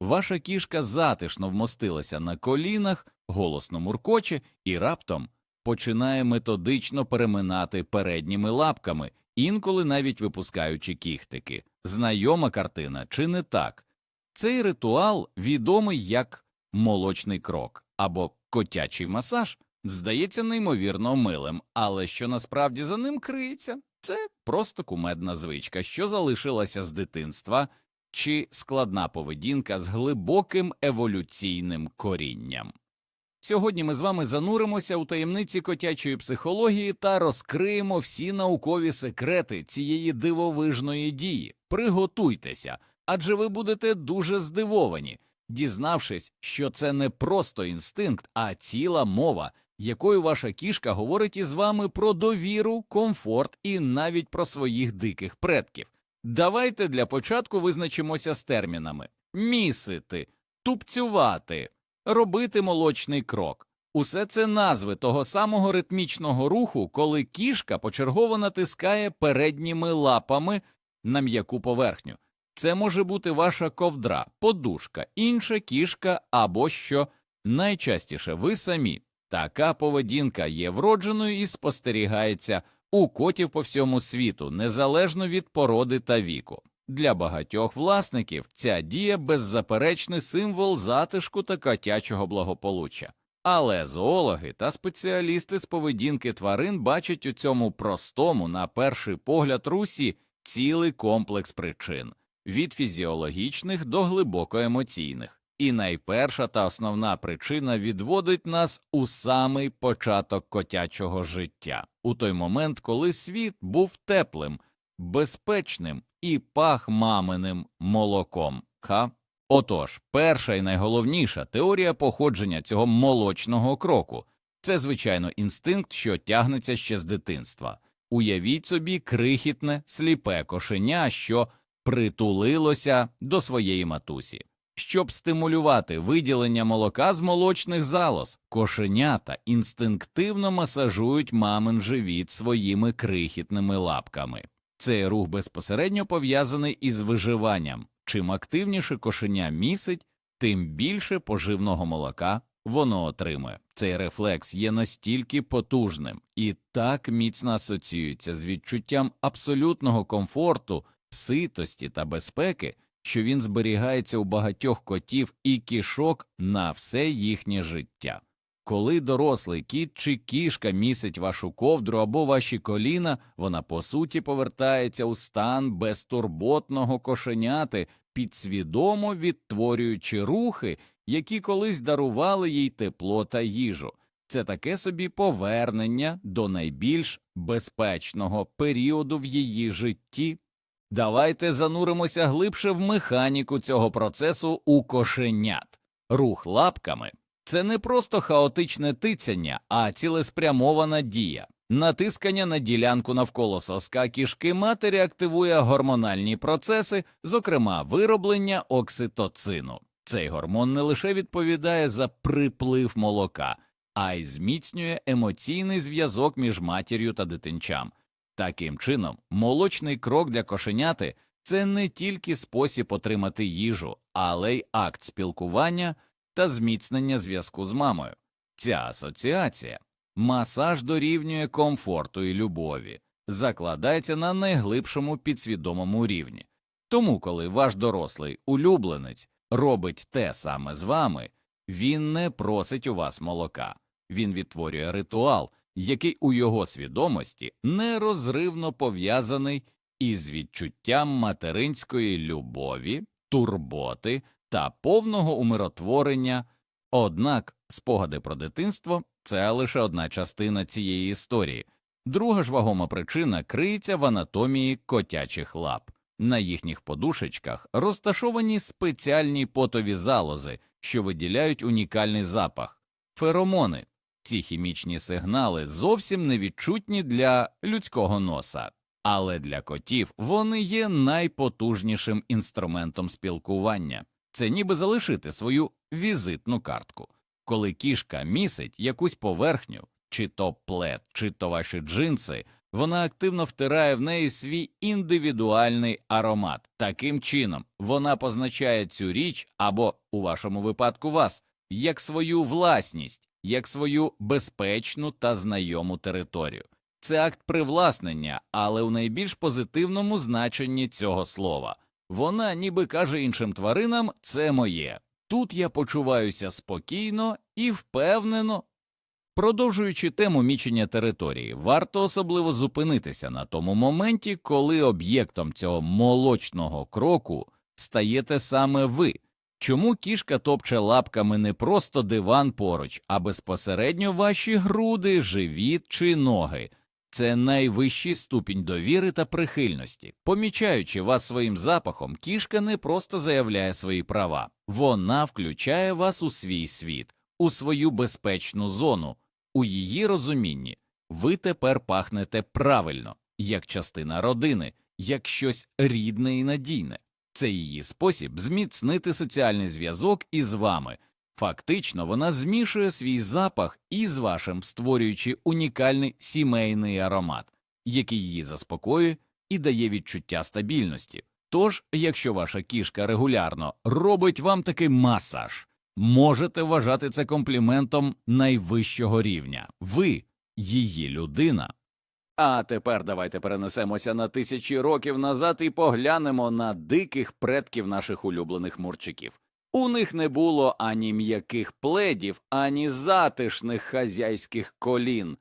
Ваша кішка затишно вмостилася на колінах, голосно муркоче і раптом починає методично переминати передніми лапками, інколи навіть випускаючи кіхтики. Знайома картина, чи не так? Цей ритуал відомий як молочний крок або котячий масаж, здається неймовірно милим, але що насправді за ним криється, це просто кумедна звичка, що залишилася з дитинства, чи складна поведінка з глибоким еволюційним корінням. Сьогодні ми з вами зануримося у таємниці котячої психології та розкриємо всі наукові секрети цієї дивовижної дії. Приготуйтеся, адже ви будете дуже здивовані, дізнавшись, що це не просто інстинкт, а ціла мова, якою ваша кішка говорить із вами про довіру, комфорт і навіть про своїх диких предків. Давайте для початку визначимося з термінами місити, тупцювати, робити молочний крок. Усе це назви того самого ритмічного руху, коли кішка почергово натискає передніми лапами на м'яку поверхню. Це може бути ваша ковдра, подушка, інша кішка або що найчастіше ви самі. Така поведінка є вродженою і спостерігається у котів по всьому світу, незалежно від породи та віку. Для багатьох власників ця дія беззаперечний символ затишку та котячого благополуччя. Але зоологи та спеціалісти з поведінки тварин бачать у цьому простому, на перший погляд, русі цілий комплекс причин від фізіологічних до глибоко емоційних. І найперша та основна причина відводить нас у самий початок котячого життя, у той момент, коли світ був теплим, безпечним і пах маминим молоком. Ха? Отож, перша і найголовніша теорія походження цього молочного кроку це, звичайно, інстинкт, що тягнеться ще з дитинства. Уявіть собі крихітне, сліпе кошеня, що притулилося до своєї матусі. Щоб стимулювати виділення молока з молочних залоз, кошенята інстинктивно масажують мамин живіт своїми крихітними лапками. Цей рух безпосередньо пов'язаний із виживанням. Чим активніше кошеня місить, тим більше поживного молока воно отримує. Цей рефлекс є настільки потужним і так міцно асоціюється з відчуттям абсолютного комфорту, ситості та безпеки, що він зберігається у багатьох котів і кішок на все їхнє життя. Коли дорослий кіт чи кішка місить вашу ковдру або ваші коліна, вона по суті повертається у стан безтурботного кошеняти, підсвідомо відтворюючи рухи, які колись дарували їй тепло та їжу. Це таке собі повернення до найбільш безпечного періоду в її житті. Давайте зануримося глибше в механіку цього процесу у кошенят. Рух лапками це не просто хаотичне тицяння, а цілеспрямована дія. Натискання на ділянку навколо соска кішки матері активує гормональні процеси, зокрема вироблення окситоцину. Цей гормон не лише відповідає за приплив молока, а й зміцнює емоційний зв'язок між матір'ю та дитинчам. Таким чином, молочний крок для кошеняти це не тільки спосіб отримати їжу, але й акт спілкування та зміцнення зв'язку з мамою. Ця асоціація масаж дорівнює комфорту і любові, закладається на найглибшому підсвідомому рівні. Тому, коли ваш дорослий улюбленець робить те саме з вами, він не просить у вас молока, він відтворює ритуал, який у його свідомості нерозривно пов'язаний із відчуттям материнської любові, турботи та повного умиротворення. Однак спогади про дитинство це лише одна частина цієї історії. Друга ж вагома причина криється в анатомії котячих лап. На їхніх подушечках розташовані спеціальні потові залози, що виділяють унікальний запах феромони. Ці хімічні сигнали зовсім невідчутні для людського носа, але для котів вони є найпотужнішим інструментом спілкування. Це ніби залишити свою візитну картку. Коли кішка місить якусь поверхню, чи то плед, чи то ваші джинси, Вона активно втирає в неї свій індивідуальний аромат. Таким чином, вона позначає цю річ або, у вашому випадку, вас як свою власність, як свою безпечну та знайому територію. Це акт привласнення, але у найбільш позитивному значенні цього слова. Вона ніби каже іншим тваринам це моє. Тут я почуваюся спокійно і впевнено. Продовжуючи тему мічення території, варто особливо зупинитися на тому моменті, коли об'єктом цього молочного кроку стаєте саме ви. Чому кішка топче лапками не просто диван поруч, а безпосередньо ваші груди, живіт чи ноги? Це найвищий ступінь довіри та прихильності. Помічаючи вас своїм запахом, кішка не просто заявляє свої права, вона включає вас у свій світ, у свою безпечну зону. У її розумінні ви тепер пахнете правильно, як частина родини, як щось рідне і надійне. Це її спосіб зміцнити соціальний зв'язок із вами. Фактично, вона змішує свій запах із вашим, створюючи унікальний сімейний аромат, який її заспокоює і дає відчуття стабільності. Тож, якщо ваша кішка регулярно робить вам такий масаж, можете вважати це компліментом найвищого рівня. Ви її людина. А тепер давайте перенесемося на тисячі років назад і поглянемо на диких предків наших улюблених мурчиків. У них не було ані м'яких пледів, ані затишних хазяйських колін.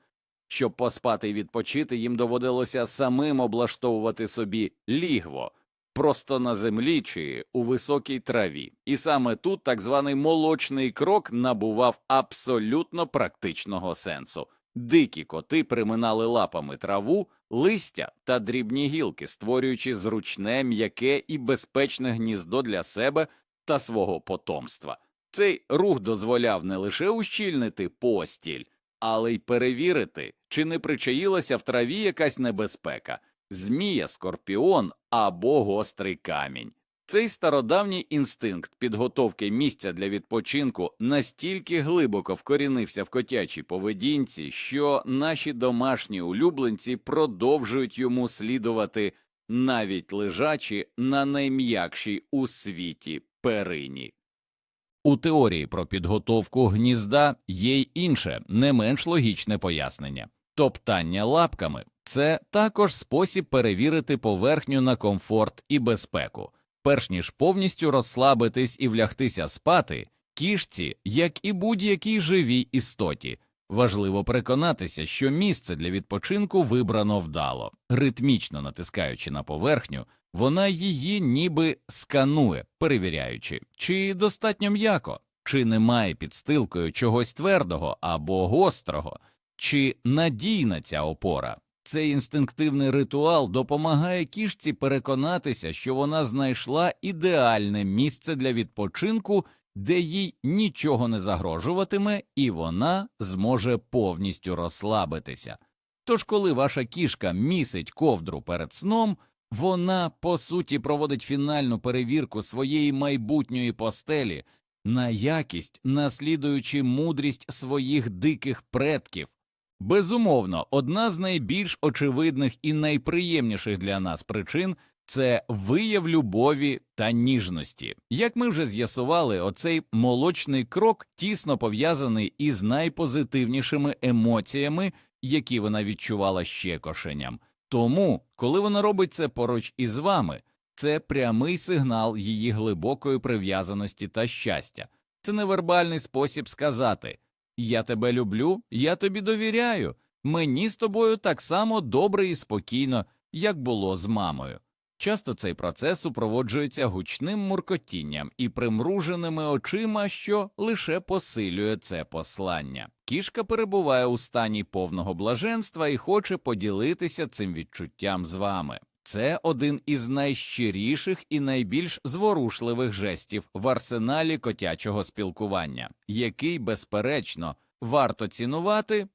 Щоб поспати і відпочити, їм доводилося самим облаштовувати собі лігво, просто на землі чи у високій траві. І саме тут так званий молочний крок набував абсолютно практичного сенсу. Дикі коти приминали лапами траву, листя та дрібні гілки, створюючи зручне, м'яке і безпечне гніздо для себе та свого потомства. Цей рух дозволяв не лише ущільнити постіль, але й перевірити, чи не причаїлася в траві якась небезпека, змія, скорпіон або гострий камінь. Цей стародавній інстинкт підготовки місця для відпочинку настільки глибоко вкорінився в котячій поведінці, що наші домашні улюбленці продовжують йому слідувати, навіть лежачи на найм'якшій у світі перині. У теорії про підготовку гнізда є й інше, не менш логічне пояснення. Топтання лапками це також спосіб перевірити поверхню на комфорт і безпеку. Перш ніж повністю розслабитись і влягтися спати, кішці, як і будь-якій живій істоті, важливо переконатися, що місце для відпочинку вибрано вдало, ритмічно натискаючи на поверхню, вона її ніби сканує, перевіряючи, чи достатньо м'яко, чи немає під стилкою чогось твердого або гострого, чи надійна ця опора. Цей інстинктивний ритуал допомагає кішці переконатися, що вона знайшла ідеальне місце для відпочинку, де їй нічого не загрожуватиме, і вона зможе повністю розслабитися. Тож, коли ваша кішка місить ковдру перед сном, вона по суті проводить фінальну перевірку своєї майбутньої постелі на якість, наслідуючи мудрість своїх диких предків. Безумовно, одна з найбільш очевидних і найприємніших для нас причин це вияв любові та ніжності. Як ми вже з'ясували, оцей молочний крок тісно пов'язаний із найпозитивнішими емоціями, які вона відчувала ще кошеням. Тому, коли вона робить це поруч із вами, це прямий сигнал її глибокої прив'язаності та щастя. Це невербальний спосіб сказати Я тебе люблю, я тобі довіряю, мені з тобою так само добре і спокійно, як було з мамою. Часто цей процес супроводжується гучним муркотінням і примруженими очима, що лише посилює це послання. Кішка перебуває у стані повного блаженства і хоче поділитися цим відчуттям з вами. Це один із найщиріших і найбільш зворушливих жестів в арсеналі котячого спілкування, який, безперечно, варто цінувати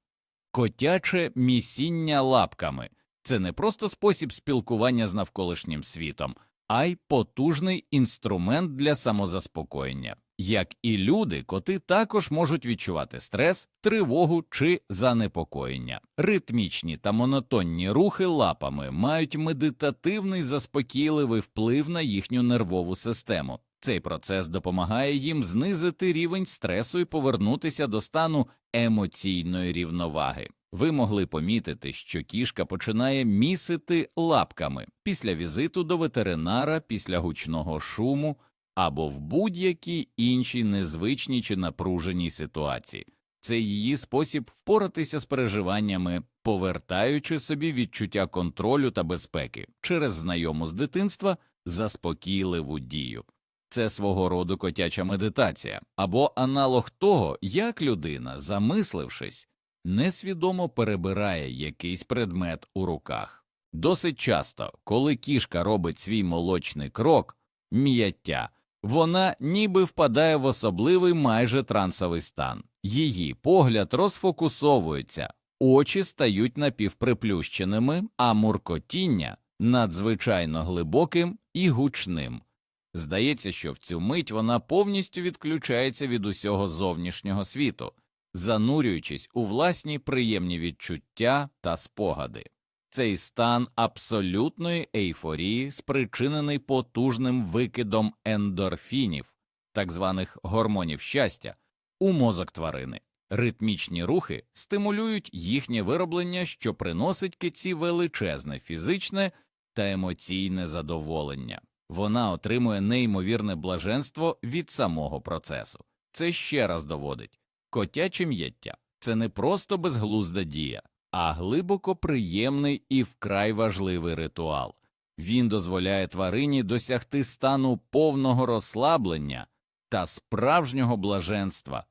котяче місіння лапками. Це не просто спосіб спілкування з навколишнім світом, а й потужний інструмент для самозаспокоєння. Як і люди, коти також можуть відчувати стрес, тривогу чи занепокоєння. Ритмічні та монотонні рухи лапами мають медитативний заспокійливий вплив на їхню нервову систему. Цей процес допомагає їм знизити рівень стресу і повернутися до стану емоційної рівноваги. Ви могли помітити, що кішка починає місити лапками після візиту до ветеринара, після гучного шуму або в будь-якій іншій незвичній чи напруженій ситуації. Це її спосіб впоратися з переживаннями, повертаючи собі відчуття контролю та безпеки через знайому з дитинства заспокійливу дію. Це свого роду котяча медитація або аналог того, як людина, замислившись, несвідомо перебирає якийсь предмет у руках. Досить часто, коли кішка робить свій молочний крок, м'яття, вона ніби впадає в особливий майже трансовий стан. Її погляд розфокусовується, очі стають напівприплющеними, а муркотіння надзвичайно глибоким і гучним. Здається, що в цю мить вона повністю відключається від усього зовнішнього світу, занурюючись у власні приємні відчуття та спогади. Цей стан абсолютної ейфорії спричинений потужним викидом ендорфінів, так званих гормонів щастя, у мозок тварини. Ритмічні рухи стимулюють їхнє вироблення, що приносить киці величезне фізичне та емоційне задоволення. Вона отримує неймовірне блаженство від самого процесу. Це ще раз доводить котяче м'яття це не просто безглузда дія, а глибоко приємний і вкрай важливий ритуал. Він дозволяє тварині досягти стану повного розслаблення та справжнього блаженства.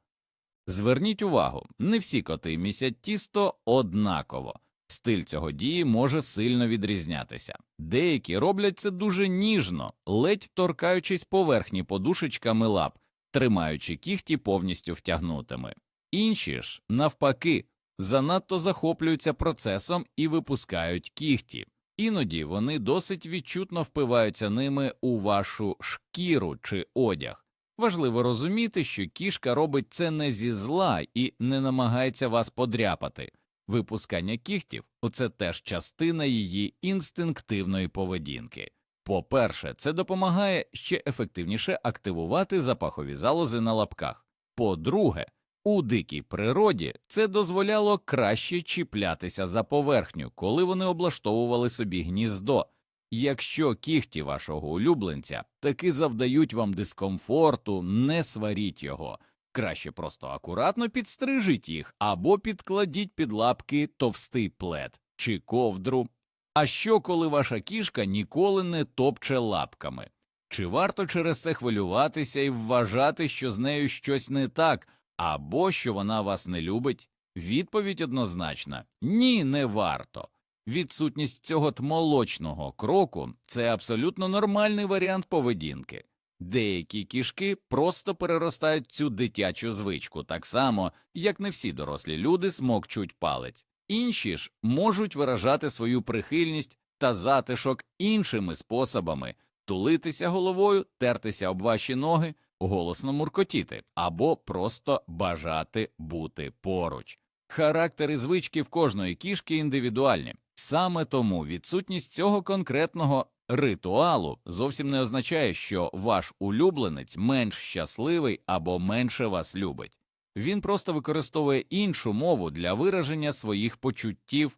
Зверніть увагу, не всі коти місять тісто однаково. Стиль цього дії може сильно відрізнятися. Деякі роблять це дуже ніжно, ледь торкаючись поверхні подушечками лап, тримаючи кіхті повністю втягнутими. Інші ж, навпаки, занадто захоплюються процесом і випускають кіхті. Іноді вони досить відчутно впиваються ними у вашу шкіру чи одяг. Важливо розуміти, що кішка робить це не зі зла і не намагається вас подряпати. Випускання кігтів це теж частина її інстинктивної поведінки. По-перше, це допомагає ще ефективніше активувати запахові залози на лапках. По-друге, у дикій природі це дозволяло краще чіплятися за поверхню, коли вони облаштовували собі гніздо. Якщо кігті вашого улюбленця таки завдають вам дискомфорту, не сваріть його. Краще просто акуратно підстрижіть їх або підкладіть під лапки товстий плед чи ковдру. А що, коли ваша кішка ніколи не топче лапками? Чи варто через це хвилюватися і вважати, що з нею щось не так, або що вона вас не любить? Відповідь однозначна ні, не варто. Відсутність цього молочного кроку це абсолютно нормальний варіант поведінки. Деякі кішки просто переростають цю дитячу звичку, так само, як не всі дорослі люди смокчуть палець, інші ж можуть виражати свою прихильність та затишок іншими способами тулитися головою, тертися об ваші ноги, голосно муркотіти або просто бажати бути поруч. Характери звички в кожної кішки індивідуальні. Саме тому відсутність цього конкретного ритуалу зовсім не означає, що ваш улюбленець менш щасливий або менше вас любить. Він просто використовує іншу мову для вираження своїх почуттів.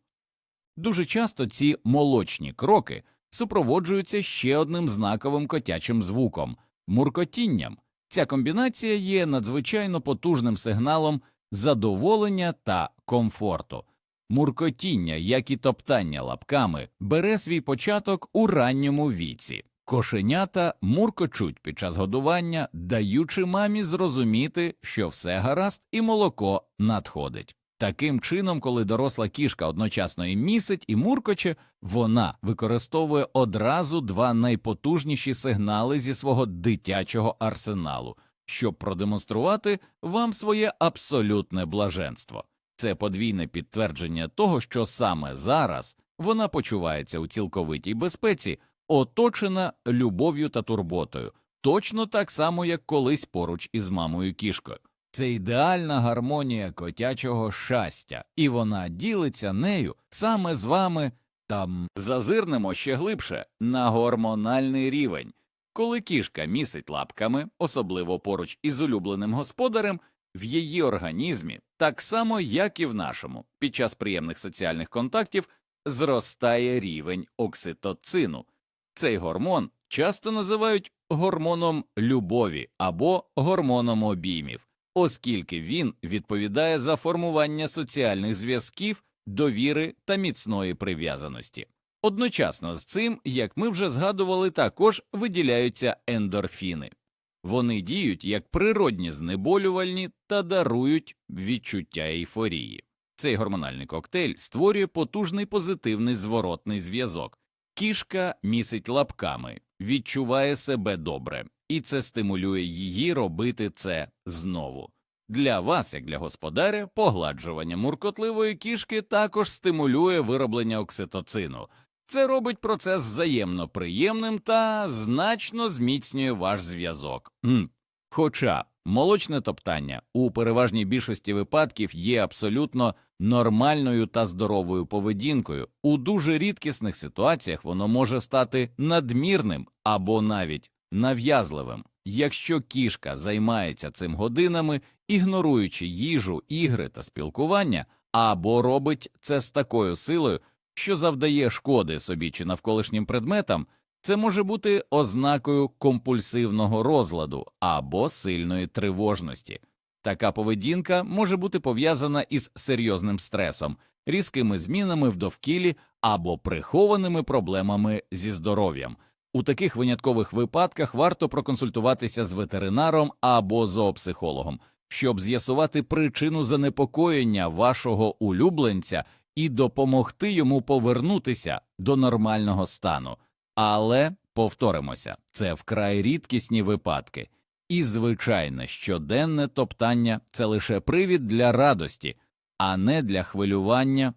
Дуже часто ці молочні кроки супроводжуються ще одним знаковим котячим звуком муркотінням. Ця комбінація є надзвичайно потужним сигналом задоволення та комфорту. Муркотіння, як і топтання лапками, бере свій початок у ранньому віці. Кошенята муркочуть під час годування, даючи мамі зрозуміти, що все гаразд і молоко надходить. Таким чином, коли доросла кішка одночасно і місить і муркоче, вона використовує одразу два найпотужніші сигнали зі свого дитячого арсеналу, щоб продемонструвати вам своє абсолютне блаженство. Це подвійне підтвердження того, що саме зараз вона почувається у цілковитій безпеці, оточена любов'ю та турботою, точно так само, як колись поруч із мамою кішкою. Це ідеальна гармонія котячого щастя, і вона ділиться нею саме з вами. Там зазирнемо ще глибше на гормональний рівень. Коли кішка місить лапками, особливо поруч із улюбленим господарем, в її організмі, так само як і в нашому, під час приємних соціальних контактів зростає рівень окситоцину. Цей гормон часто називають гормоном любові або гормоном обіймів, оскільки він відповідає за формування соціальних зв'язків, довіри та міцної прив'язаності. Одночасно з цим, як ми вже згадували, також виділяються ендорфіни. Вони діють як природні знеболювальні та дарують відчуття ейфорії. Цей гормональний коктейль створює потужний позитивний зворотний зв'язок. Кішка місить лапками, відчуває себе добре, і це стимулює її робити це знову. Для вас, як для господаря, погладжування муркотливої кішки також стимулює вироблення окситоцину. Це робить процес взаємно приємним та значно зміцнює ваш зв'язок. Хоча молочне топтання у переважній більшості випадків є абсолютно нормальною та здоровою поведінкою, у дуже рідкісних ситуаціях воно може стати надмірним або навіть нав'язливим. Якщо кішка займається цим годинами, ігноруючи їжу, ігри та спілкування, або робить це з такою силою, що завдає шкоди собі чи навколишнім предметам, це може бути ознакою компульсивного розладу або сильної тривожності. Така поведінка може бути пов'язана із серйозним стресом, різкими змінами в довкіллі або прихованими проблемами зі здоров'ям. У таких виняткових випадках варто проконсультуватися з ветеринаром або зоопсихологом, щоб з'ясувати причину занепокоєння вашого улюбленця і допомогти йому повернутися до нормального стану. Але повторимося, це вкрай рідкісні випадки, і звичайне щоденне топтання це лише привід для радості, а не для хвилювання.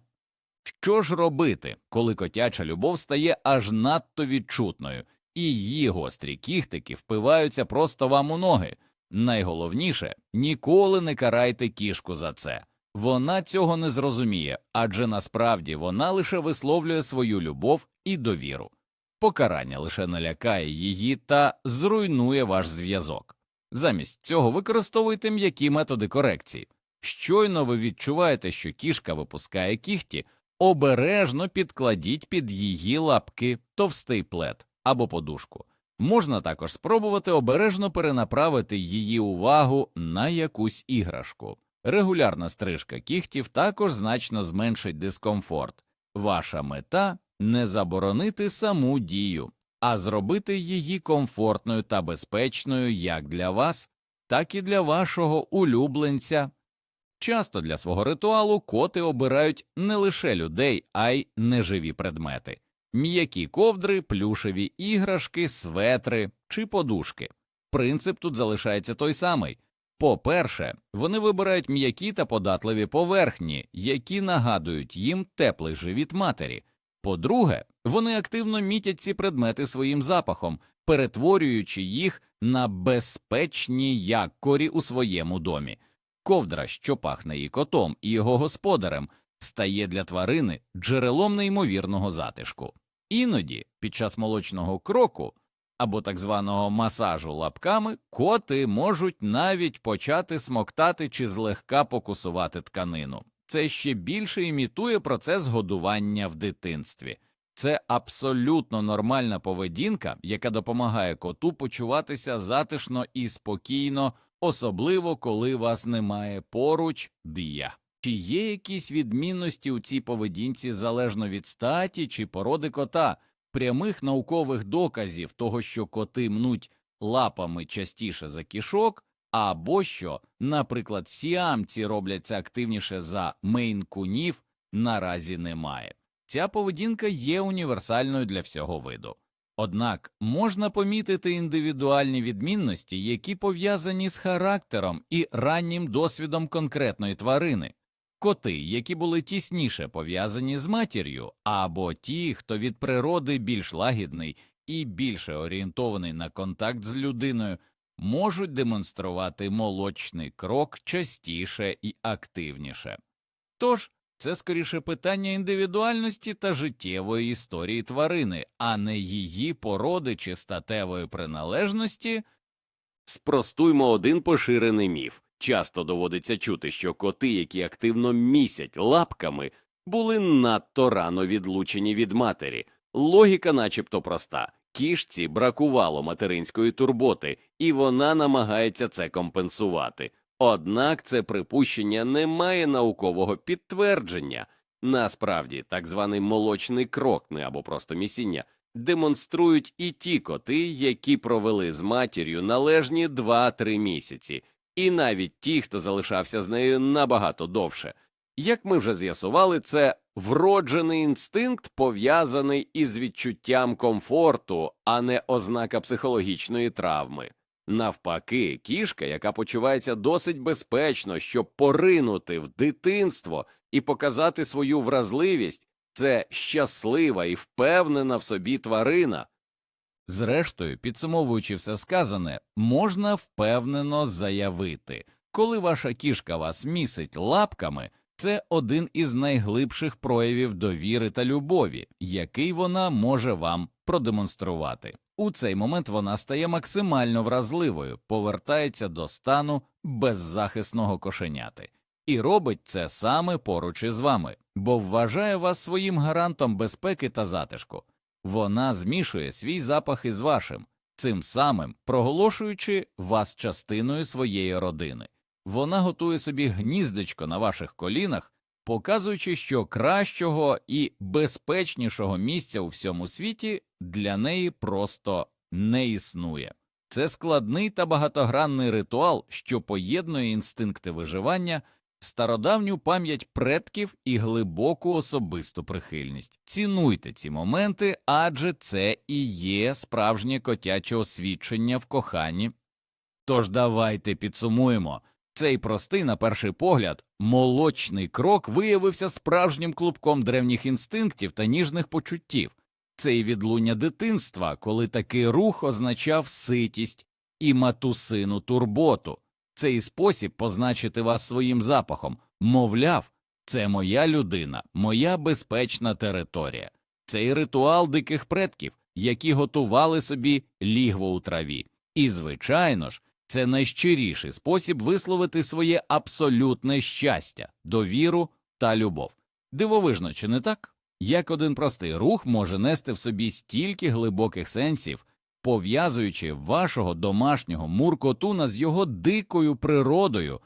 Що ж робити, коли котяча любов стає аж надто відчутною, і її гострі кіхтики впиваються просто вам у ноги? Найголовніше ніколи не карайте кішку за це. Вона цього не зрозуміє, адже насправді вона лише висловлює свою любов і довіру. Покарання лише налякає її та зруйнує ваш зв'язок. Замість цього використовуйте м'які методи корекції. Щойно ви відчуваєте, що кішка випускає кіхті, обережно підкладіть під її лапки товстий плед або подушку. Можна також спробувати обережно перенаправити її увагу на якусь іграшку. Регулярна стрижка кігтів також значно зменшить дискомфорт. Ваша мета не заборонити саму дію, а зробити її комфортною та безпечною як для вас, так і для вашого улюбленця. Часто для свого ритуалу коти обирають не лише людей, а й неживі предмети м'які ковдри, плюшеві іграшки, светри чи подушки. Принцип тут залишається той самий. По-перше, вони вибирають м'які та податливі поверхні, які нагадують їм теплий живіт матері. По-друге, вони активно мітять ці предмети своїм запахом, перетворюючи їх на безпечні якорі у своєму домі. Ковдра, що пахне і котом, і його господарем, стає для тварини джерелом неймовірного затишку. Іноді, під час молочного кроку або так званого масажу лапками, коти можуть навіть почати смоктати чи злегка покусувати тканину. Це ще більше імітує процес годування в дитинстві. Це абсолютно нормальна поведінка, яка допомагає коту почуватися затишно і спокійно, особливо коли вас немає поруч дія. Чи є якісь відмінності у цій поведінці залежно від статі чи породи кота, прямих наукових доказів того, що коти мнуть лапами частіше за кішок, або що, наприклад, сіамці роблять це активніше за мейн-кунів, наразі немає. Ця поведінка є універсальною для всього виду. Однак можна помітити індивідуальні відмінності, які пов'язані з характером і раннім досвідом конкретної тварини. Коти, які були тісніше пов'язані з матір'ю, або ті, хто від природи більш лагідний і більше орієнтований на контакт з людиною, можуть демонструвати молочний крок частіше і активніше. Тож це скоріше питання індивідуальності та життєвої історії тварини, а не її породи чи статевої приналежності. Спростуймо один поширений міф. Часто доводиться чути, що коти, які активно місять лапками, були надто рано відлучені від матері. Логіка начебто проста. Кішці бракувало материнської турботи, і вона намагається це компенсувати. Однак це припущення не має наукового підтвердження. Насправді, так званий молочний крок, не або просто місіння, демонструють і ті коти, які провели з матір'ю належні 2-3 місяці, і навіть ті, хто залишався з нею набагато довше. Як ми вже з'ясували, це вроджений інстинкт, пов'язаний із відчуттям комфорту, а не ознака психологічної травми. Навпаки, кішка, яка почувається досить безпечно, щоб поринути в дитинство і показати свою вразливість, це щаслива і впевнена в собі тварина. Зрештою, підсумовуючи все сказане, можна впевнено заявити, коли ваша кішка вас місить лапками, це один із найглибших проявів довіри та любові, який вона може вам продемонструвати. У цей момент вона стає максимально вразливою, повертається до стану беззахисного кошеняти і робить це саме поруч із вами, бо вважає вас своїм гарантом безпеки та затишку. Вона змішує свій запах із вашим, цим самим проголошуючи вас частиною своєї родини. Вона готує собі гніздечко на ваших колінах, показуючи, що кращого і безпечнішого місця у всьому світі для неї просто не існує. Це складний та багатогранний ритуал, що поєднує інстинкти виживання, стародавню пам'ять предків і глибоку особисту прихильність. Цінуйте ці моменти, адже це і є справжнє котяче освідчення в коханні. Тож давайте підсумуємо. Цей простий, на перший погляд, молочний крок виявився справжнім клубком древніх інстинктів та ніжних почуттів. Це і відлуння дитинства, коли такий рух означав ситість і матусину турботу. Це і спосіб позначити вас своїм запахом, мовляв, це моя людина, моя безпечна територія. Це і ритуал диких предків, які готували собі лігво у траві. І, звичайно ж, це найщиріший спосіб висловити своє абсолютне щастя, довіру та любов. Дивовижно, чи не так? Як один простий рух може нести в собі стільки глибоких сенсів, пов'язуючи вашого домашнього муркотуна з його дикою природою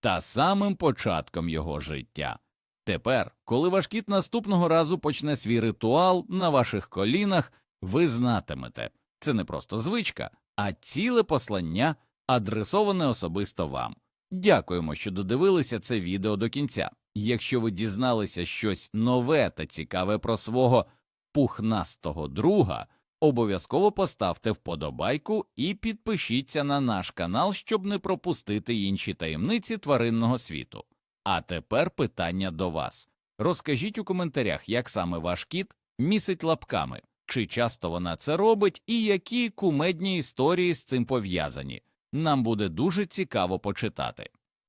та самим початком його життя. Тепер, коли ваш кіт наступного разу почне свій ритуал на ваших колінах, ви знатимете це не просто звичка, а ціле послання, адресоване особисто вам. Дякуємо, що додивилися це відео до кінця. Якщо ви дізналися щось нове та цікаве про свого пухнастого друга, обов'язково поставте вподобайку і підпишіться на наш канал, щоб не пропустити інші таємниці тваринного світу. А тепер питання до вас. Розкажіть у коментарях, як саме ваш кіт місить лапками, чи часто вона це робить, і які кумедні історії з цим пов'язані. Нам буде дуже цікаво почитати.